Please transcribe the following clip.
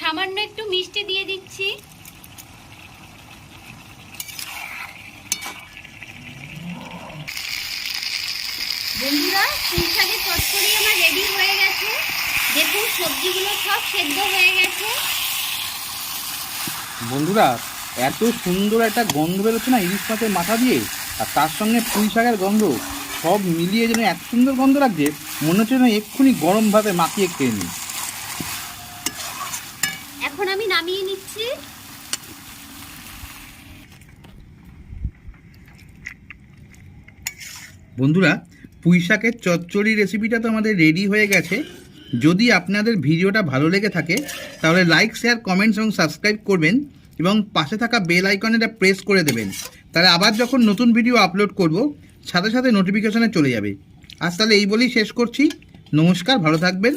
সামান্য একটু মিষ্টি দিয়ে দিচ্ছি। বন্ধুরা পুঁই শাকের আমার রেডি হয়ে গেছে। দেখুন, সবজিগুলো সব সেদ্ধ হয়ে গেছে। বন্ধুরা, এত সুন্দর একটা গন্ধ বেরোচ্ছে না ইলিশ মাছের মাথা দিয়ে? আর তার সঙ্গে পুঁই শাকের গন্ধ। সব মিলিয়ে যেন এত সুন্দর গন্ধ লাগছে, মনে হচ্ছে না এক্ষুনি গরম ভাতে মাখিয়ে খেয়ে নিই। এখন আমি নামিয়ে নিচ্ছি। বন্ধুরা পুঁই শাকের চচ্চড়ি রেসিপিটা তো আমাদের রেডি হয়ে গেছে। যদি আপনাদের ভিডিওটা ভালো লেগে থাকে, তাহলে লাইক শেয়ার কমেন্টস এবং সাবস্ক্রাইব করবেন এবং পাশে থাকা বেল আইকনেটা প্রেস করে দেবেন। তাহলে আবার যখন নতুন ভিডিও আপলোড করব, সাথে সাথে নোটিফিকেশনে চলে যাবে। আজ তাহলে এই বলেই শেষ করছি। নমস্কার, ভালো থাকবেন।